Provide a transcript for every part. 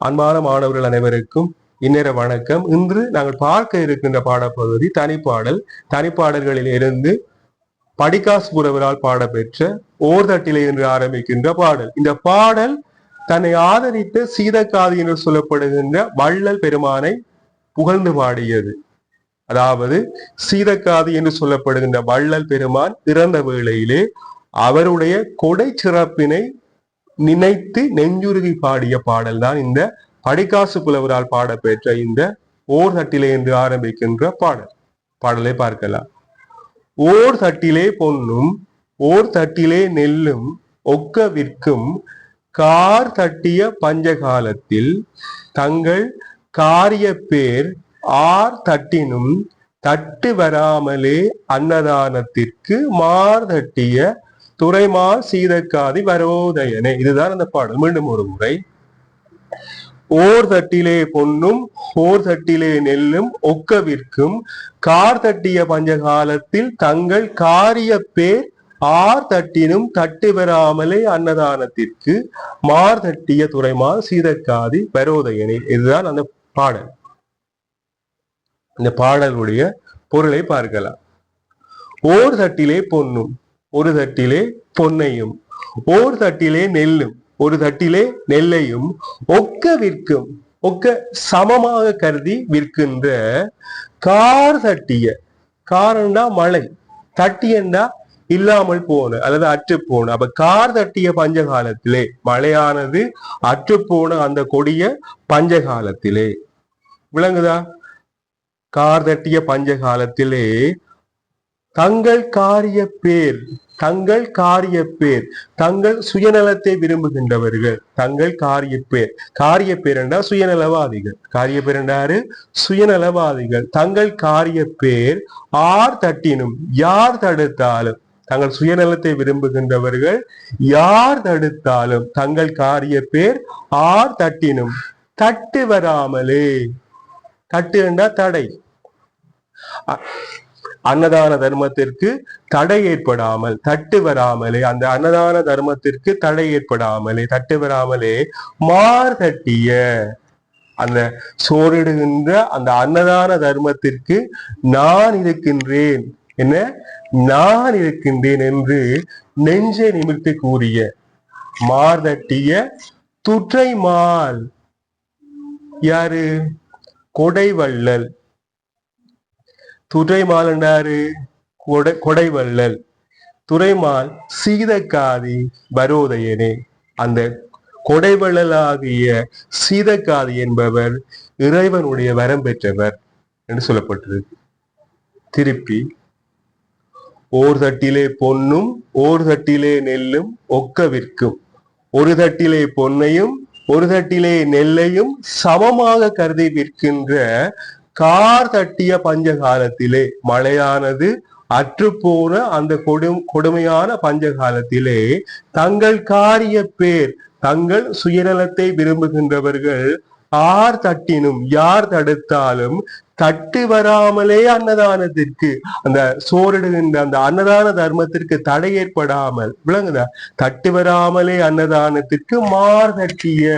அன்பான மாணவர்கள் அனைவருக்கும் இந்நேர வணக்கம். இன்று நாங்கள் பார்க்க இருக்கின்ற பாடப்பகுதி தனிப்பாடல். தனிப்பாடல்களில் இருந்து படிகாஸ் புரவரால் பாடப்பெற்ற ஓர்தட்டிலை என்று ஆரம்பிக்கின்ற பாடல். இந்த பாடல் தன்னை ஆதரித்த சீதக்காதி என்று சொல்லப்படுகின்ற வள்ளல் பெருமானை புகழ்ந்து பாடியது. அதாவது சீதக்காதி என்று சொல்லப்படுகின்ற வள்ளல் பெருமான் இறந்த வேளையிலே அவருடைய கொடை சிறப்பினை நினைத்து நெஞ்சுருகி பாடிய பாடல் தான் இந்த படிக்காசு புலவரால் பாடப்பெற்ற இந்த ஓர் தட்டிலே என்று ஆரம்பிக்கின்ற பாடல். பாடலை பார்க்கலாம். ஓர் தட்டிலே பொன்னும் ஓர் தட்டிலே நெல்லும் ஒக்க விற்கும் கார் தட்டிய பஞ்சகாலத்தில் தங்கள் காரிய பேர் ஆர் தட்டினும் தட்டு வராமலே அன்னதானத்திற்கு மார் தட்டிய துறைமார் சீதக்காதி வரோதயனே. இதுதான் அந்த பாடல். மீண்டும் ஒரு முறை. ஓர் தட்டிலே பொன்னும் ஓர் தட்டிலே நெல்லும் ஒக்கவிற்கும் கார் தட்டிய பஞ்சகாலத்தில் தங்கள் காரிய பேர் ஆர் தட்டினும் தட்டு பெறாமலே அன்னதானத்திற்கு மார் தட்டிய துறைமா சீதக்காதி பரோதயனே இதுதான் அந்த பாடல். இந்த பாடலுடைய பொருளை பார்க்கலாம். ஓர் தட்டிலே பொன்னும் ஒரு தட்டிலே பொன்னையும் ஓர் தட்டிலே நெல்லும் ஒரு தட்டிலே நெல்லையும் ஒக்க விற்கும் ஒக்க சமமாக கருதி விற்கின்ற கார் தட்டிய காரண்டா மழை தட்டியண்டா இல்லாமல் போன அல்லது அற்று போன அப்ப கார் தட்டிய பஞ்சகாலத்திலே மழையானது அற்று போன அந்த கொடிய பஞ்சகாலத்திலே. விளங்குதா? கார் தட்டிய பஞ்சகாலத்திலே தங்கள் காரிய பேர் தங்கள் காரிய பேர் தங்கள் சுயநலத்தை விரும்புகின்றவர்கள். தங்கள் காரிய பேர் காரிய பேர் என்றால் சுயநலவாதிகள். காரிய பேர் என்றாரு சுயநலவாதிகள். தங்கள் காரிய பேர் ஆர் தட்டினும் யார் தடுத்தாலும் தங்கள் சுயநலத்தை விரும்புகின்றவர்கள் யார் தடுத்தாலும் தங்கள் காரிய பேர் ஆர் தட்டினும் தட்டு வராமலே. தட்டு என்றா தடை. அன்னதான தர்மத்திற்கு தடை ஏற்படாமல் தட்டு வராமலே அந்த அன்னதான தர்மத்திற்கு தடை ஏற்படாமலே தட்டு வராமலே மார் தட்டிய அந்த சோரிடுகின்ற அந்த அன்னதான தர்மத்திற்கு நான் இருக்கின்றேன். என்ன? நான் இருக்கின்றேன் என்று நெஞ்சை நிமிர்த்து கூறிய மார்தட்டிய துற்றை மால் யாரு? கொடைவள்ளல். துறைமால் கொடை கொடைவள்ளல். துறைமால் சீதக்காதி பரோதயனே. அந்த கொடைவள்ளலாகிய சீதக்காதி என்பவர் இறைவனுடைய வரம் பெற்றவர் என்று சொல்லப்பட்டிருக்கு திருப்பி ஓர் தட்டிலே பொன்னும் ஓர் தட்டிலே நெல்லும் ஒக்க விற்கும். ஒரு தட்டிலே பொன்னையும் ஒரு தட்டிலே நெல்லையும் சமமாக கருதி விற்கின்ற கார் தட்டிய பஞ்ச காலத்திலே மழையானது அற்றுப்போன அந்த கொடும் கொடுமையான பஞ்ச காலத்திலே தங்கள் காரிய பேர் தங்கள் சுயநலத்தை விரும்புகின்றவர்கள் ஆர் தட்டினும் யார் தடுத்தாலும் தட்டு வராமலே அன்னதானத்திற்கு அந்த சோரிடுகின்ற அந்த அன்னதான தர்மத்திற்கு தடை ஏற்படாமல் விளங்குதா? தட்டு வராமலே அன்னதானத்திற்கு மார் தட்டிய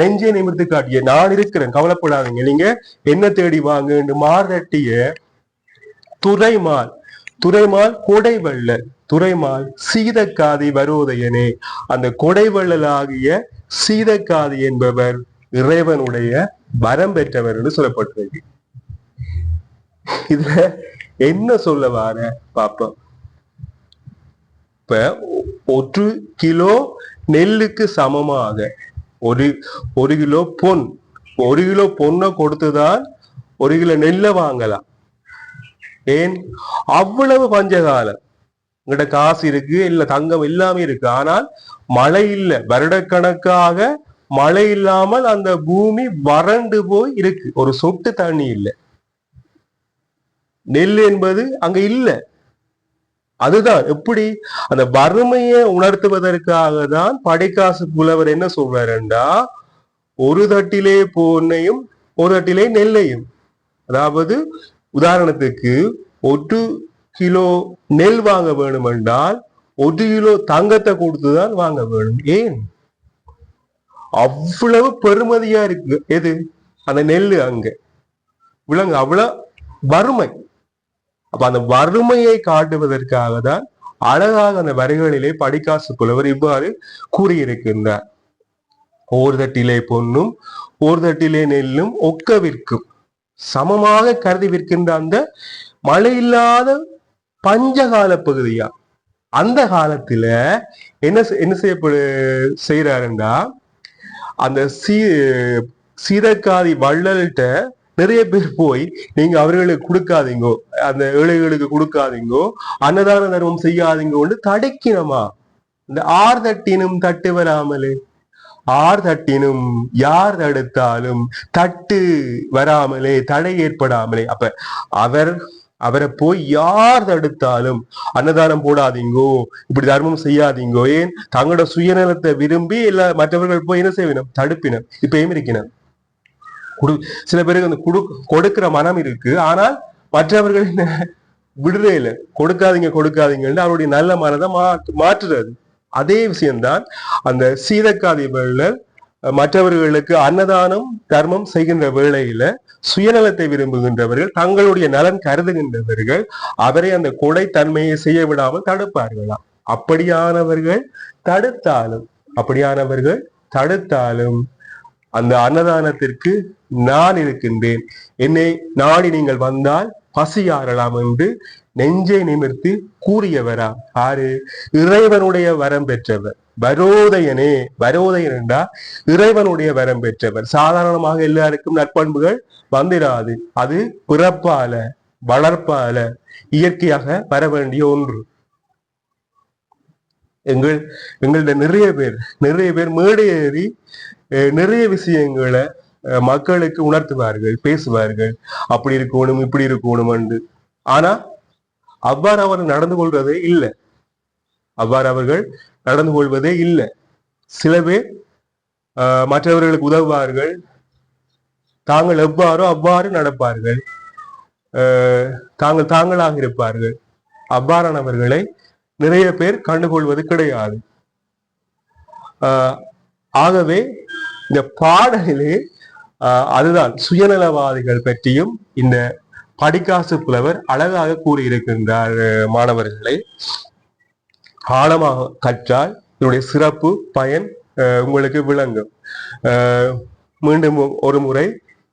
நெஞ்சை நிமிர்த்து காட்டிய நான் இருக்கிறேன் கவலைப்படாதீங்க. நீங்க என்ன தேடி வாங்க என்று துறைமால் துறைமால் கொடைவள்ளல் துறைமால் சீதக்காதி வருவதையனே அந்த கொடைவள்ளலாகிய சீதக்காதி என்பவர் இறைவனுடைய வரம் பெற்றவர் என்று சொல்லப்பட்டிருக்கு. இதுல என்ன சொல்ல வார பாப்போம். இப்ப ஒரு கிலோ நெல்லுக்கு சமமாக ஒரு ஒரு கிலோ பொன் ஒரு கிலோ பொண்ணை கொடுத்துதான் ஒரு கிலோ நெல்லை வாங்கலாம். ஏன்? அவ்வளவு பஞ்சகாலம். எங்கிட்ட காசு இருக்கு இல்ல தங்கம் எல்லாமே இருக்கு. ஆனால் மழை இல்லை. வருடக்கணக்காக மழை இல்லாமல் அந்த பூமி வறண்டு போய் இருக்கு. ஒரு சொட்டு தண்ணி இல்லை. நெல் என்பது அங்க இல்லை. அதுதான். எப்படி? அந்த வறுமையை உணர்த்துவதற்காக தான் படைக்காசு புலவர் என்ன சொல்றாருண்டா ஒரு தட்டிலே பொன்னையும் ஒரு தட்டிலே நெல்லையும். அதாவது உதாரணத்துக்கு ஒரு கிலோ நெல் வாங்க வேணும் என்றால் ஒரு கிலோ தங்கத்தை கொடுத்துதான் வாங்க வேணும். ஏன்? அவ்வளவு பெருமதியா இருக்கு. எது? அந்த நெல் அங்க. விலங்கு. அவ்வளவு வறுமை. அப்ப அந்த வறுமையை காட்டுவதற்காக தான் அழகாக அந்த வரிகளிலே படிக்காசு புலவர் இவ்வாறு கூறியிருக்கின்றார். ஓர் தட்டிலே பொன்னும் ஓர் தட்டிலே நெல்லும் ஒக்க விற்கும் சமமாக கருதி விற்கின்ற அந்த மழை இல்லாத பஞ்சகால பகுதியா? அந்த காலத்துல என்ன என்ன செய்யப்படு செய்யறாருன்னா அந்த சீ சீதக்காதி வள்ளல்கிட்ட நிறைய பேர் போய் நீங்க அவர்களுக்கு கொடுக்காதீங்கோ அந்த ஏழைகளுக்கு கொடுக்காதீங்கோ அன்னதான தர்மம் செய்யாதீங்கோன்னு தடைக்கணுமா இந்த ஆர் தட்டினும் தட்டு வராமலே. ஆர் தட்டினும் யார் தடுத்தாலும் தட்டு வராமலே தடை ஏற்படாமலே. அப்ப அவர் அவரை போய் யார் தடுத்தாலும் அன்னதானம் போடாதீங்கோ இப்படி தர்மம் செய்யாதீங்கோ. ஏன்? தங்களோட சுயநலத்தை விரும்பி இல்ல மற்றவர்கள் போய் என்ன செய்வினம் தடுப்பினம் இப்பயும் ஏமிருக்கினம் குடு சில பேருக்கு அந்த குடு கொடுக்கிற மனம் இருக்கு. ஆனால் மற்றவர்கள் என்ன விடுறே இல்லை கொடுக்காதீங்க கொடுக்காதீங்கன்னு அவருடைய நல்ல மனதை மாற்று மாற்றுறது. அதே விஷயம்தான் அந்த சீதக்காதி வேளர் மற்றவர்களுக்கு அன்னதானம் தர்மம் செய்கின்ற வேளையில சுயநலத்தை விரும்புகின்றவர்கள் தங்களுடைய நலன் கருதுகின்றவர்கள் அவரை அந்த கொடை தன்மையை செய்ய விடாமல் தடுப்பார்களாம் அப்படியானவர்கள் தடுத்தாலும் அப்படியானவர்கள் தடுத்தாலும் அந்த அன்னதானத்திற்கு நான் இருக்கின்றேன். என்னை நாடி நீங்கள் வந்தால் பசியாறலாம் என்று நெஞ்சை நிமிர்த்தி கூறியவரா? ஆறு இறைவனுடைய வரம் பெற்றவர். வரோதயனே வரோதயன் என்றா இறைவனுடைய வரம் பெற்றவர். சாதாரணமாக எல்லாருக்கும் நற்பண்புகள் வந்திராது. அது பிறப்பால வளர்ப்பால இயற்கையாக வர வேண்டிய ஒன்று. எங்கள் எங்கள்ட நிறைய பேர் நிறைய பேர் மேடை ஏறி நிறைய விஷயங்களை மக்களுக்கு உணர்த்துவார்கள் பேசுவார்கள். அப்படி இருக்கணும் இப்படி இருக்கணும் என்று. ஆனா அவ்வாறு அவர் நடந்து கொள்வதே இல்லை. அவ்வாறு அவர்கள் நடந்து கொள்வதே இல்லை. சில பேர் மற்றவர்களுக்கு உதவுவார்கள். தாங்கள் எவ்வாறோ அவ்வாறு நடப்பார்கள். தாங்கள் தாங்களாக இருப்பார்கள். அவ்வாறானவர்களை நிறைய பேர் கண்டுகொள்வது கிடையாது. ஆஹ் ஆகவே இந்த பாடலிலே ஆஹ் அதுதான் சுயநலவாதிகள் பற்றியும் இந்த படிக்காசு புலவர் அழகாக கூறியிருக்கின்றார் மாணவர்களை. ஆழமாக கற்றால் இதனுடைய சிறப்பு பயன் அஹ் உங்களுக்கு விளங்கும். மீண்டும் ஒரு முறை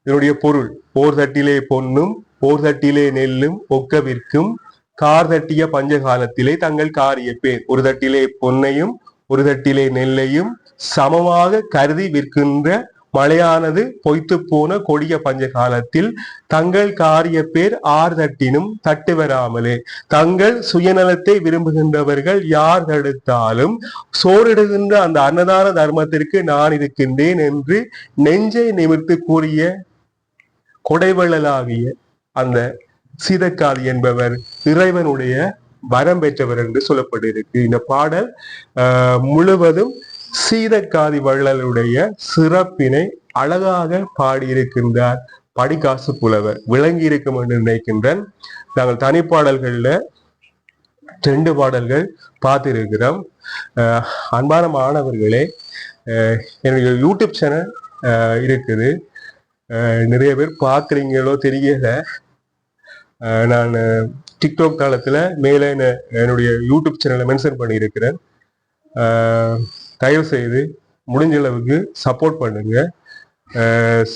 இதனுடைய பொருள் போர் தட்டிலே பொன்னும் போர் தட்டிலே நெல்லும் ஒக்க விற்கும் கார் தட்டிய பஞ்சகாலத்திலே தங்கள் காரிய பேர் ஒரு தட்டிலே பொன்னையும் ஒரு தட்டிலே நெல்லையும் சமமாக கருதி விற்கின்ற மழையானது பொய்த்து போன கொடிய பஞ்ச காலத்தில் தங்கள் காரிய பேர் ஆர் தட்டினும் தட்டு வராமலே தங்கள் சுயநலத்தை விரும்புகின்றவர்கள் யார் தடுத்தாலும் சோறிடுகின்ற அந்த அன்னதான தர்மத்திற்கு நான் இருக்கின்றேன் என்று நெஞ்சை நிமிர்த்து கூறிய கொடைவள்ளலாகிய அந்த சீதக்காதி என்பவர் இறைவனுடைய வரம் பெற்றவர் என்று சொல்லப்பட்டிருக்கு. இந்த பாடல் முழுவதும் சீதக்காதி வள்ளலுடைய சிறப்பினை அழகாக பாடியிருக்கின்றார் படிகாசு புலவர். விளங்கி இருக்கும் என்று நினைக்கின்றேன். நாங்கள் தனிப்பாடல்கள்ல ரெண்டு பாடல்கள் பார்த்திருக்கிறோம். அன்பான மாணவர்களே என்னுடைய யூடியூப் சேனல் இருக்குது. நிறைய பேர் பார்க்குறீங்களோ தெரியல. நான் டிக்டாக் காலத்தில் மேலே என்ன- என்னுடைய யூடியூப் சேனலை மென்ஷன் பண்ணியிருக்கிறேன். தயவு செய்து முடிஞ்ச அளவுக்கு சப்போர்ட் பண்ணுங்க.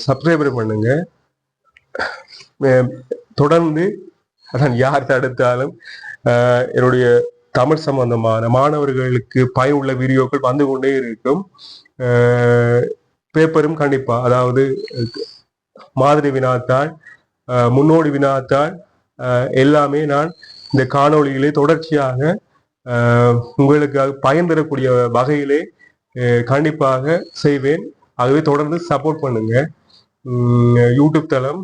சப்ஸ்கிரைபர் பண்ணுங்க. தொடர்ந்து அதான் யார் தடுத்தாலும் என்னுடைய தமிழ் சம்பந்தமான மாணவர்களுக்கு பயனுள்ள வீடியோக்கள் வந்து கொண்டே இருக்கும். பேப்பரும் கண்டிப்பா அதாவது மாதிரி வினாத்தாள் முன்னோடி வினாத்தாள் எல்லாமே நான் இந்த காணொளியிலே தொடர்ச்சியாக உங்களுக்காக உங்களுக்கு பயன் தரக்கூடிய வகையிலே கண்டிப்பாக செய்வேன். ஆகவே தொடர்ந்து சப்போர்ட் பண்ணுங்க. யூடியூப் தளம்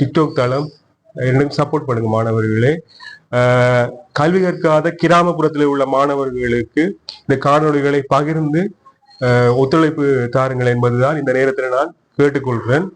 டிக்டாக் தளம் இரண்டும் சப்போர்ட் பண்ணுங்க மாணவர்களே. கல்வி கற்காத கிராமப்புறத்தில் உள்ள மாணவர்களுக்கு இந்த காணொளிகளை பகிர்ந்து ஒத்துழைப்பு தாருங்கள் என்பதுதான் இந்த நேரத்தில் நான் கேட்டுக்கொள்கிறேன்.